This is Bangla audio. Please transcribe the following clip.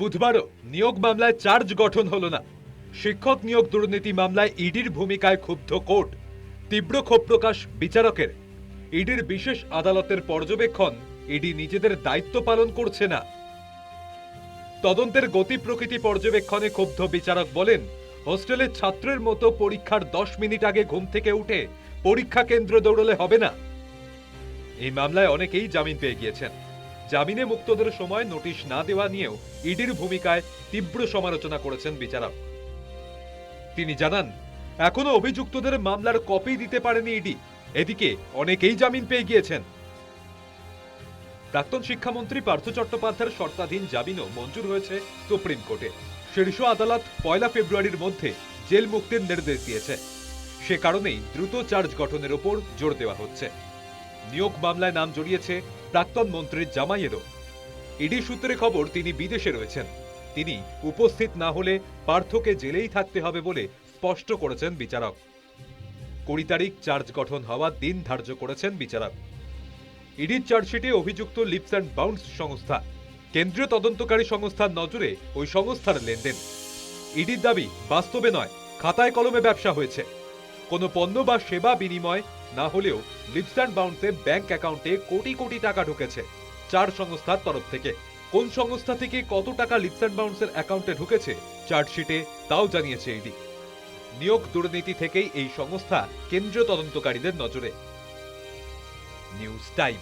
বুধবারও নিয়োগ মামলায় চার্জ গঠন হলো না। শিক্ষক নিয়োগ দুর্নীতি মামলায় ইডির ভূমিকায় ক্ষুব্ধ কোর্ট। তীব্র ক্ষোভ প্রকাশ বিচারকের। ইডির বিশেষ আদালতের পর্যবেক্ষণ ইডি নিজেদের দায়িত্ব পালন করছে না। তদন্তের গতি প্রকৃতি পর্যবেক্ষণে ক্ষুব্ধ বিচারক বলেন হোস্টেলের ছাত্রের মতো পরীক্ষার দশ মিনিট আগে ঘুম থেকে উঠে পরীক্ষা কেন্দ্র দৌড়লে হবে না। এই মামলায় অনেকেই জামিন পেয়ে গিয়েছেন। জামিনে মুক্তদের সময় নোটিশ না দেওয়া নিয়েও ইডির ভূমিকায় তীব্র সমালোচনা করেছেন বিচারক। তিনি জানান, এখনও অভিযুক্তদের মামলার কপি দিতে পারেনি ইডি। এদিকে অনেকেই জামিন পেয়ে গিয়েছেন। প্রাক্তন শিক্ষামন্ত্রী পার্থ চট্টোপাধ্যায়ের শর্তাধীন জামিনও মঞ্জুর হয়েছে সুপ্রিম কোর্টে। শীর্ষ আদালত পয়লা ফেব্রুয়ারির মধ্যে জেল মুক্তির নির্দেশ দিয়েছে। সে কারণেই দ্রুত চার্জ গঠনের ওপর জোর দেওয়া হচ্ছে। নিয়োগ মামলায় নাম জড়িয়েছে প্রাক্তন মন্ত্রীর জামাইয়েরও। ইডি সূত্রে খবর, তিনি বিদেশে রয়েছেন। তিনি উপস্থিত না হলে পার্থকে জেলেই থাকতে হবে বলে স্পষ্ট করেছেন বিচারক। কুড়ি তারিখ চার্জ গঠন হওয়ার দিন ধার্য করেছেন বিচারক। ইডির চার্জশিটে অভিযুক্ত লিপস অ্যান্ড বাউন্স সংস্থা, কেন্দ্রীয় তদন্তকারী সংস্থার নজরে ওই সংস্থার লেনদেন। ইডির দাবি, বাস্তবে নয়, খাতায় কলমে ব্যবসা হয়েছে। কোনো পণ্য বা সেবা বিনিময় না হলেও লিপস অ্যান্ড বাউন্সে ব্যাংক অ্যাকাউন্টে কোটি কোটি টাকা ঢুকেছে। চার সংস্থার তরফ থেকে। কোন সংস্থা থেকে কত টাকা লিপস অ্যান্ড বাউন্সের অ্যাকাউন্টে ঢুকেছে চার্জশিটে, তাও জানিয়েছে ইডি নিয়োগ দুর্নীতি থেকেই এই সংস্থা কেন্দ্রীয় তদন্তকারীদের নজরে। News time.